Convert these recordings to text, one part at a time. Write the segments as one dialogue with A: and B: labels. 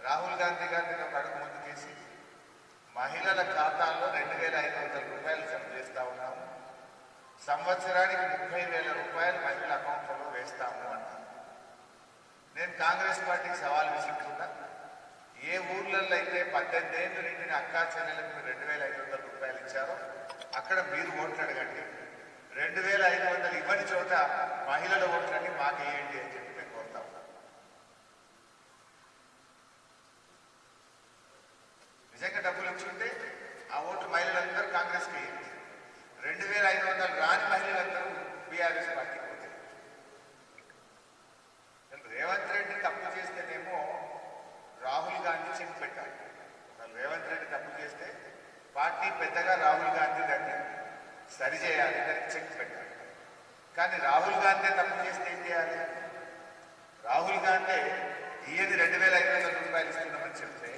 A: రాహుల్ గాంధీ గారిని ఒక అడుగు ముందుకేసి మహిళల ఖాతాల్లో రెండు వేల ఐదు వందల రూపాయలు జమ చేస్తా ఉన్నాము. సంవత్సరానికి ముప్పై వేల రూపాయలు మహిళల అకౌంట్లలో వేస్తాము అన్నాను నేను కాంగ్రెస్ పార్టీకి సవాల్ విసుకుంటున్నా ఏ ఊర్లలో అయితే పద్దెనిమిది ఏళ్ళు నిండిన అక్కా చెల్లెలకు మీరు రెండు వేల ఐదు వందల రూపాయలు ఇచ్చారో అక్కడ మీరు ఓట్లు అడగండి. రెండు వేల ఐదు వందలు ఇవ్వని చోట మహిళల ఓట్లన్నీ మాకు వేయండి అని చెప్పి మేము కోరుతా ఉన్నాం నిజంగా డబ్బులు ఇచ్చుంటే ఆ ఓటు మహిళలందరూ కాంగ్రెస్కి వేయండి రెండు వేల ఐదు వందలు రాని మహిళలందరూ బీఆర్ఎస్ పార్టీకి పోతాయి రేవంత్ రెడ్డి తప్పు చేస్తేనేమో రాహుల్ గాంధీ చెక్ పెట్టాలి అసలు రేవంత్ రెడ్డి తప్పు చేస్తే పార్టీ పెద్దగా రాహుల్ గాంధీ దాన్ని సరిచేయాలి దానికి చెక్ పెట్టాలి. కానీ రాహుల్ గాంధీ తప్పు చేస్తే ఏం చేయాలి? రాహుల్ గాంధీ ఈయన రెండు వేల ఐదు వందల రూపాయలు ఇస్తున్నామని చెప్తే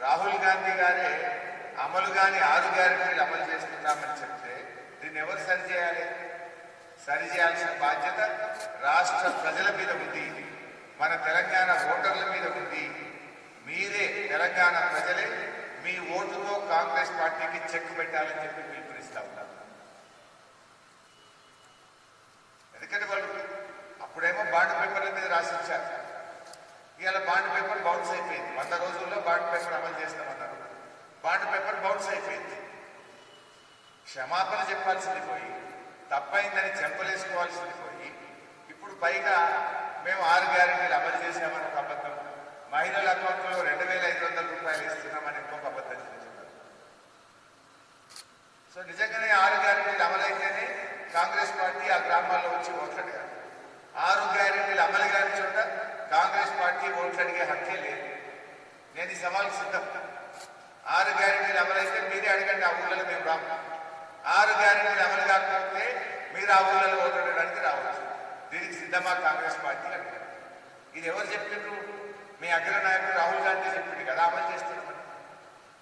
A: రాహుల్ గాంధీ గారే అమలు కాని ఆరు గ్యారెంటీలు అమలు చేస్తున్నామని చెప్తే దీన్ని ఎవరు సరి చేయాలి? బాధ్యత రాష్ట్ర ప్రజల మీద ఉంది. మన తెలంగాణ ఓటర్ల మీద ఉంది. మీరే తెలంగాణ ప్రజలే మీ ఓటుతో కాంగ్రెస్ పార్టీకి చెక్ పెట్టాలని చెప్పి పిలుపునిస్తా ఉన్నారు. ఎందుకంటే వాళ్ళు అప్పుడేమో బాండ్ పేపర్ల మీద రాసిచ్చారు. ఇవాళ బాండ్ పేపర్ బౌన్స్ అయిపోయింది. వంద రోజుల్లో బాండ్ పేపర్ అమలు చేస్తామన్నారు బాండ్ పేపర్ బౌన్స్ అయిపోయింది. క్షమాపణ చెప్పాల్సింది పోయి తప్పైందని చెంపలేసుకోవాల్సింది పోయి ఇప్పుడు పైగా మేము ఆరు గ్యారెంటీలు అమలు చేశామని ఒక అబద్ధం. మహిళల అకౌంట్లో రెండు వేల ఐదు వందల రూపాయలు ఇస్తున్నామని ఇంకొక అబద్ధం. సో నిజంగానే ఆరు గ్యారెంటీలు అమలైతేనే కాంగ్రెస్ పార్టీ ఆ గ్రామాల్లో వచ్చి ఓట్లడిగారు ఆరు గ్యారెంటీలు అమలు కాని చోట కాంగ్రెస్ పార్టీ ఓట్లడిగే హక్కే లేదు. నేను ఈ సవాల్ సిద్ధం. ఆరు గ్యారెంటీలు అమలైతే మీరే అడగండి ఆ ఊళ్ళలో మేము రాము. ఆరు గ్యారెంటీలు అమలు కాకపోతే మీరు ఆ ఊళ్ళలో అడగడానికి రావచ్చు. దీనికి సిద్ధమా కాంగ్రెస్ పార్టీ అడిగారు. ఇది ఎవరు చెప్పిండ్రు? మీ అగ్ర నాయకుడు రాహుల్ గాంధీ చెప్పింది కదా అమలు చేస్తున్నారు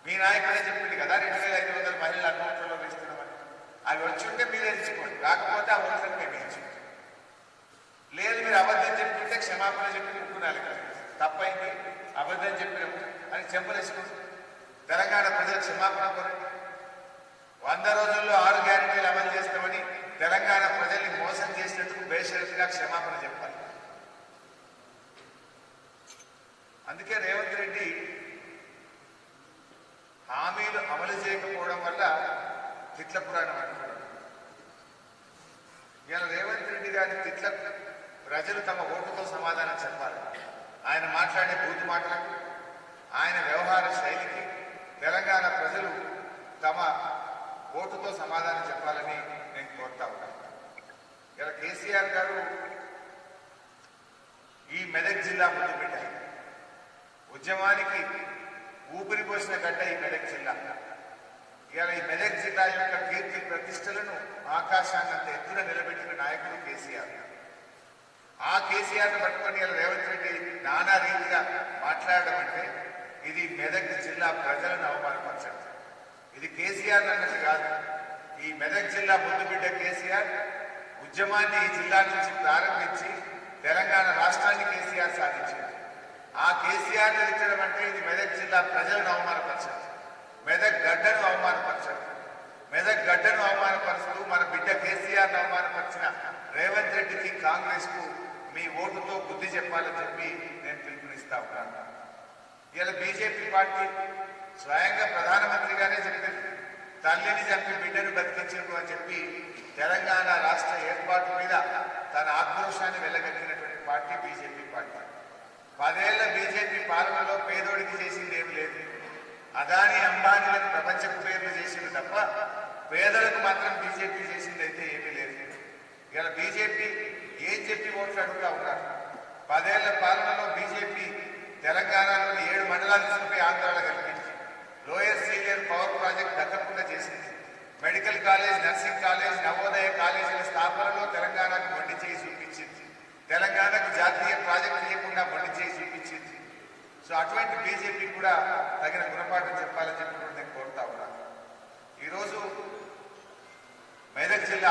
A: మీ నాయకుడే చెప్పింది కదా రెండు వేల ఐదు వందల మహిళలు అకౌంట్లలో అవి వచ్చి ఉంటే మీరు ఇచ్చుకోండి రాకపోతే ఆ ఓట్లను మేము ఇచ్చుకోండి లేదు మీరు అబద్ధం చెప్తుంటే క్షమాపణ చెప్పి ముక్కునాలి తప్పైంది. అబద్ధం చెప్పినాము అని చెంపలేసుకోండి తెలంగాణ ప్రజలు క్షమాపణ కోరండి. వంద రోజుల్లో ఆరు గ్యారెంటీలు అమలు చేస్తామని తెలంగాణ ప్రజల్ని మోసం చేసినందుకు బేషరతుగా క్షమాపణ చెప్పాలి. అందుకే రేవంత్ రెడ్డి హామీలు అమలు చేయకపోవడం వల్ల తిట్ల పురాణం అంటున్నాడు ఇవాళ రేవంత్ రెడ్డి గారి తిట్ల ప్రజలు తమ ఓటుతో సమాధానం చెప్పాలి. ఆయన మాట్లాడే బూతు మాటలకు ఆయన వ్యవహార శైలికి తెలంగాణ ప్రజలు తమ ఓటుతో సమాధానం చెప్పాలని నేను కోరుతా ఉన్నాను ఇలా కేసీఆర్ గారు ఈ మెదక్ జిల్లా ముందు పెట్టారు. ఉద్యమానికి ఊపిరి పోసిన గడ్డ ఈ మెదక్ జిల్లా. ఇవాళ ఈ మెదక్ జిల్లా యొక్క కీర్తి ప్రతిష్టలను ఆకాశాన్నంత ఎత్తున నిలబెట్టిన నాయకుడు కేసీఆర్ ఆ కేసీఆర్ పట్టుకొని ఇలా రేవంత్ రెడ్డి నానా రీతిగా మాట్లాడడం అంటే ఇది మెదక్ జిల్లా ప్రజలను అవమానపరచడం. ఇది కేసీఆర్ అన్నది కాదు. ఈ మెదక్ జిల్లా ముద్దుబిడ్డ కేసీఆర్ ఉద్యమాన్ని ఈ జిల్లా నుంచి ప్రారంభించి తెలంగాణ రాష్ట్రాన్ని కేసీఆర్ సాధించింది ఆ కేసీఆర్ ఇచ్చడం అంటే ఇది మెదక్ జిల్లా ప్రజలను అవమానపరచడం. మెదక్ గడ్డను అవమానపరచడం. మెదక్ గడ్డను అవమానపరుస్తూ మన బిడ్డ కేసీఆర్ అవమానపరిచిన రేవంత్ రెడ్డికి కాంగ్రెస్కు మీ ఓటుతో బుద్ధి చెప్పాలని చెప్పి నేను పిలుపునిస్తా ఉన్నాను. ఇలా బీజేపీ పార్టీ స్వయంగా ప్రధానమంత్రి గారే చెప్పింది. తల్లిని చంపి బిడ్డను బతికించడం అని చెప్పి తెలంగాణ రాష్ట్ర ఏర్పాటు మీద తన ఆక్రోశాన్ని వెళ్ళగక్కినటువంటి పార్టీ బీజేపీ పార్టీ. పదేళ్ళ బీజేపీ పాలనలో పేదోడికి చేసింది ఏమి లేదు. అదాని అంబానీలకు ప్రపంచ కుబేర్లు చేసింది తప్ప పేదలకు మాత్రం బీజేపీ చేసింది అయితే ఏమీ లేదు. ఇలా బీజేపీ ఏం చెప్పి ఓట్లు అడుగుతా ఉన్నారు? పదేళ్ళ పాలనలో బీజేపీ తెలంగాణలోని ఏడు మండలాలు తీసుకుపోయి ఆంధ్రాలో కల్పించి లోయర్ సీనియర్ పవర్ ప్రాజెక్ట్ దక్కకుండా చేసింది. Medical college nursing college Navodaya కాలేజీల స్థాపనలో తెలంగాణకు మొండి చేయి చూపించింది. తెలంగాణకు జాతీయ ప్రాజెక్టు లేకుండా మొండి చేయి చూపించింది. సో అటువంటి బీజేపీ కూడా తగిన గుణపాఠం చెప్పాలని చెప్పి కూడా నేను కోరుతా ఉన్నాను ఈరోజు మెదక్ జిల్లా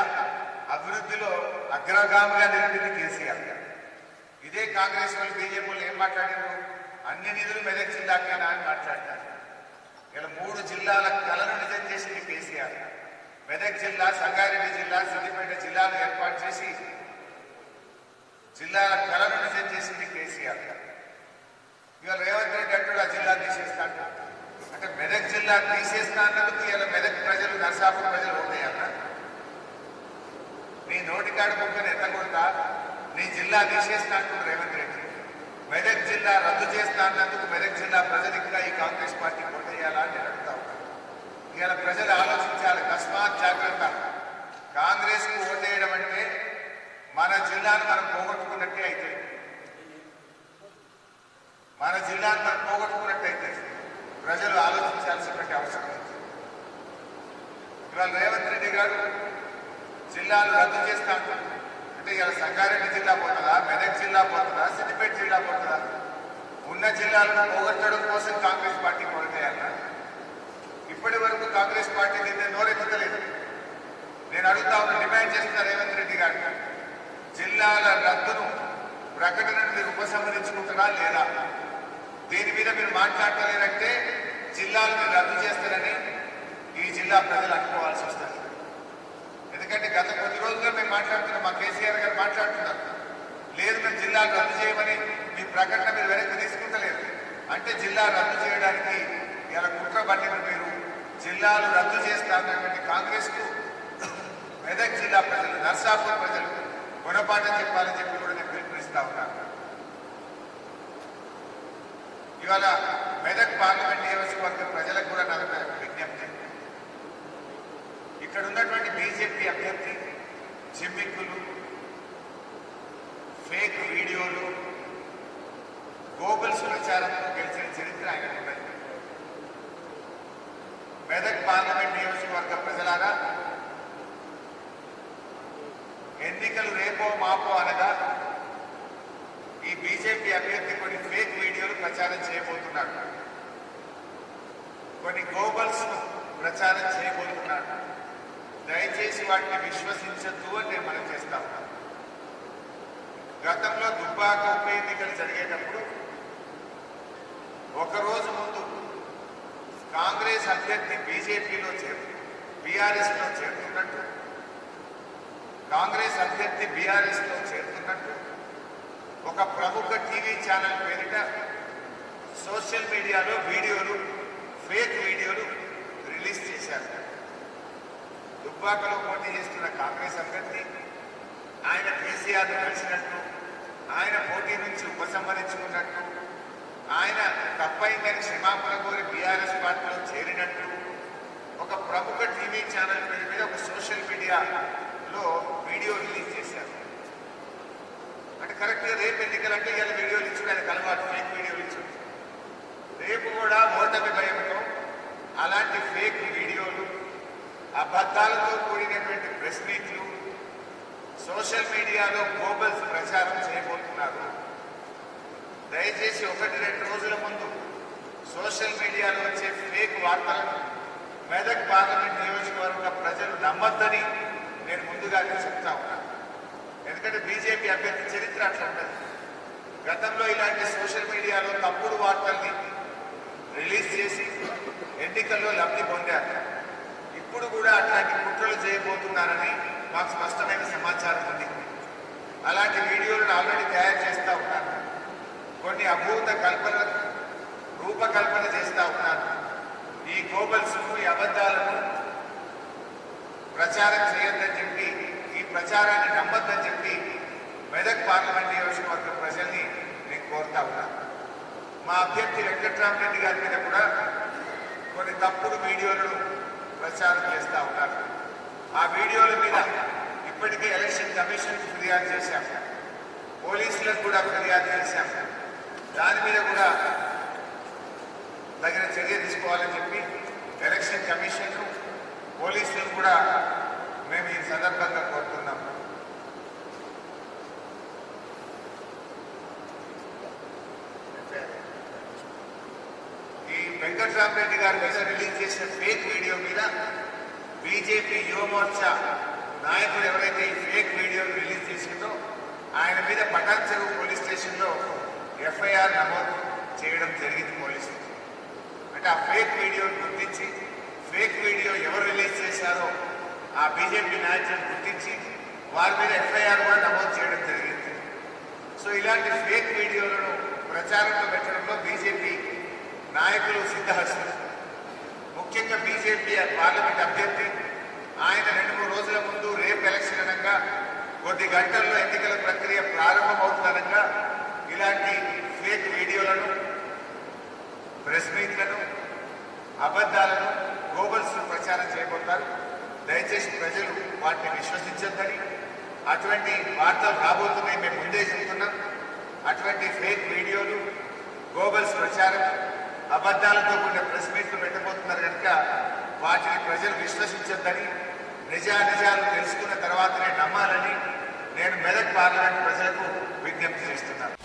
A: అభివృద్ధిలో అగ్రగామిగా నిలిపింది కేసీఆర్ ఇదే కాంగ్రెస్ వాళ్ళు బీజేపీ వాళ్ళు ఏం మాట్లాడారు? అన్ని నిధులు మెదక్ జిల్లాకేనా అని మాట్లాడతారు ఇలా మూడు జిల్లాల కళను నిజం చేసింది కేసీఆర్. మెదక్ జిల్లా సంగారెడ్డి జిల్లా సిద్దిపేట జిల్లాలు ఏర్పాటు చేసి జిల్లాల కళను నిజం చేసింది కేసీఆర్ ఇవాళ రేవంత్ రెడ్డి అంటాడు ఆ జిల్లా తీసేస్తాడు అంటే మెదక్ జిల్లా తీసేస్తా అన్నందుకు ఇలా మెదక్ ప్రజలు నర్సాపూర్ ప్రజలు ఓటేయాలా? నీ నోటికాడు కుక్కని ఎత్తకూడదా నీ జిల్లా తీసేస్తా అంటుంది రేవంత్ రెడ్డి. మెదక్ జిల్లా రద్దు చేస్తా అన్నందుకు మెదక్ జిల్లా ప్రజలు ఇంకా ఈ కాంగ్రెస్ పార్టీ కొట్టేయాలా అని నేను అడుగుతా ఉన్నాను ఇవాళ ప్రజలు ఆలోచించాలి అకస్మాత్ జాగ్రత్త. కాంగ్రెస్కు ఓటేయడం అంటే మన జిల్లాను మనం పోగొట్టుకున్నట్టే అయితే మన జిల్లాను మనం పోగొట్టుకున్నట్టయితే ప్రజలు ఆలోచించాల్సినటువంటి అవసరం ఉంది ఇవాళ రేవంత్ రెడ్డి గారు జిల్లాలు రద్దు చేస్తా అంటే ఇలా సంగారెడ్డి జిల్లా పోతుందా మెదక్ జిల్లా పోతుందా సిద్దిపేట జిల్లా పోతుందా? ఉన్న జిల్లాలను పోగొట్టడం కోసం కాంగ్రెస్ పార్టీ కొరతేయాలన్నా ఇప్పటి వరకు కాంగ్రెస్ పార్టీ దీన్ని నోరెత్తలేదు నేను అడుగుతా ఉన్న డిమాండ్ చేస్తున్నా రేవంత్ రెడ్డి గారు. జిల్లాల రద్దును ప్రకటన మీరు ఉపసంహరించుకుంటారా లేదా? దీని మీద మీరు మాట్లాడలేరంటే జిల్లాలు మీరు రద్దు చేస్తారని ఈ జిల్లా ప్రజలు అనుకోవాల్సి వస్తుంది. ఎందుకంటే గత కొద్ది రోజుల్లో మేము మాట్లాడుతున్నాం మా కేసీఆర్ గారు మాట్లాడుతున్నారు. లేదు మేము జిల్లాలు రద్దు చేయమని మీ ప్రకటన మీరు వెనక్కి తీసుకుంటలేదు. అంటే జిల్లా రద్దు చేయడానికి ఇలా కుట్ర పట్టిన మీరు జిల్లాలు రద్దు చేస్తా అన్నటువంటి కాంగ్రెస్కు మెదక్ జిల్లా ప్రజలు నర్సాపూర్ ప్రజలు గుణపాఠం చెప్పాలని చెప్పి కూడా నేను పిలుపునిస్తా ఉన్నాను ఇవాళ మెదక్ పార్లమెంట్ నియోజకవర్గ ప్రజలకు కూడా నాకు విజ్ఞప్తి. ఇక్కడ ఉన్నటువంటి బీజేపీ అభ్యర్థి చిమ్మిక్కులు ఫేక్ వీడియోలు గోగుల్స్ ప్రచారంతో గెలిచిన చరిత్ర ఆయన ఉన్నది. మెదక్ పార్లమెంట్ నియోజకవర్గ ప్రజలారా ఎన్నికలు రేపో మాపో అనగా ఈ బీజేపీ అభ్యర్థి కొన్ని ఫేక్ వీడియోలు ప్రచారం చేయబోతున్నాడు కొన్ని గోబల్స్ ప్రచారం చేయబోతున్నాడు దయచేసి వాటిని విశ్వసించద్దు అని నేను మనం చేస్తా ఉన్నాను గతంలో దుబ్బాక ఉప ఎన్నికలు జరిగేటప్పుడు ఒక రోజు ముందు కాంగ్రెస్ అభ్యర్థి బీజేపీలో చేరు బీఆర్ఎస్లో చేరుతున్నట్టు కాంగ్రెస్ అభ్యర్థి బీఆర్ఎస్లో చేరుతున్నట్టు ఒక ప్రముఖ టీవీ ఛానల్ పేరిట సోషల్ మీడియాలో వీడియోలు ఫేక్ వీడియోలు రిలీజ్ చేశారు. దుబ్బాకలో పోటీ చేస్తున్న కాంగ్రెస్ అభ్యర్థి ఆయన కేసీఆర్ కలిసినట్టు ఆయన పోటీ నుంచి ఉపసంహరించుకున్నట్టు ఆయన తప్పైందని క్షమాపణ కోరి బీఆర్ఎస్ పార్టీలో చేరినట్టు ఒక ప్రముఖ టీవీ ఛానల్ పేరు మీద ఒక సోషల్ మీడియాలో వీడియో రిలీజ్ చేశారు. అంటే కరెక్ట్గా రేపు ఎన్నికలంటే ఇలా వీడియోలు ఇచ్చుడు ఆయనకు అలవాటు ఫేక్ వీడియోలు ఇచ్చుడు రేపు కూడా ఓటమి భయంతో అలాంటి ఫేక్ వీడియో అబద్ధాలతో కూడినటువంటి ప్రెస్ మీట్లు సోషల్ మీడియాలో గ్లోబల్స్ ప్రచారం చేయబోతున్నారు. దయచేసి ఒకటి రెండు రోజుల ముందు సోషల్ మీడియాలో వచ్చే ఫేక్ వార్తలను మెదక్ పార్లమెంట్ నియోజకవర్గ ప్రజలు నమ్మద్దని నేను ముందుగానే చెప్తా ఉన్నాను ఎందుకంటే బీజేపీ అభ్యర్థి చరిత్ర అట్లా ఉంటుంది. గతంలో ఇలాంటి సోషల్ మీడియాలో తప్పుడు వార్తల్ని రిలీజ్ చేసి ఎన్నికల్లో లబ్ధి పొందారు ఇప్పుడు కూడా అట్లాంటి కుట్రలు చేస్తున్నారని మాకు స్పష్టమైన సమాచారం ఉంది. అలాంటి వీడియోలను ఆల్రెడీ తయారు చేస్తూ ఉన్నారు కొన్ని అభూత కల్పన రూపకల్పన చేస్తూ ఉన్నారు ఈ గోబల్స్ ఈ అబద్ధాలను ప్రచారం చేయొద్దని చెప్పి ఈ ప్రచారాన్ని నమ్మొద్దని చెప్పి మెదక్ పార్లమెంట్ నియోజకవర్గ ప్రజల్ని నేను కోరుతా ఉన్నాను మా అభ్యర్థి వెంకట్రామరెడ్డి గారి మీద కూడా కొన్ని తప్పుడు వీడియోలను ప్రచారం చేస్తూ ఉన్నారు ఆ వీడియోల మీద ఇప్పటికే ఎలక్షన్ కమిషన్ ఫిర్యాదు చేశాం. పోలీసులకు కూడా ఫిర్యాదు చేశాం. దాని మీద కూడా తగిన చర్య తీసుకోవాలని చెప్పి ఎలక్షన్ కమిషన్ పోలీసులను కూడా మేము ఈ సందర్భంగా కోరుతున్నాం. ఈ వెంకట్రామరెడ్డి గారి మీద రిలీజ్ చేసిన ఫేక్ వీడియో మీద బీజేపీ యువమోర్చా నాయకుడు ఎవరైతే ఈ ఫేక్ వీడియోను రిలీజ్ చేసిందో ఆయన మీద పటాన్ చెరువు పోలీస్ స్టేషన్లో ఎఫ్ఐఆర్ నమోదు చేయడం జరిగింది పోలీసులు. అంటే ఆ ఫేక్ వీడియోను గుర్తించి ఫేక్ వీడియో ఎవరు రిలీజ్ చేశారో ఆ బీజేపీ నాయకులను గుర్తించి వారి మీద ఎఫ్ఐఆర్ కూడా నమోదు చేయడం జరిగింది. సో ఇలాంటి ఫేక్ వీడియోలను ప్రచారంలో పెట్టడంలో బీజేపీ నాయకులు సిద్ధహస్తులు. బీజేపీ పార్లమెంట్ అభ్యర్థి. ఆయన రెండు మూడు రోజుల ముందు రేపు ఎలక్షన్ అనగా కొద్ది గంటల్లో ఎన్నికల ప్రక్రియ ప్రారంభమవుతుందనగా ఇలాంటి ఫేక్ వీడియోలను ప్రెస్ మీట్లను అబద్ధాలను గోబల్స్ ప్రచారం చేయబోతారు దయచేసి ప్రజలు వాటిని విశ్వసించొద్దని అటువంటి వార్తలు రాబోతున్నాయి మేము ముందే చెప్తున్నాం. అటువంటి ఫేక్ వీడియోలు గోబల్స్ ప్రచారం అబద్ధాలతో కూడిన ప్రెస్ మీట్లు పెట్టబోతున్నారు కనుక వాటిని ప్రజలు విశ్వసించొద్దని నిజా నిజాలు తెలుసుకున్న తర్వాతనే నమ్మాలని నేను మెదక్ పార్లమెంట్ ప్రజలకు విజ్ఞప్తి చేస్తున్నాను.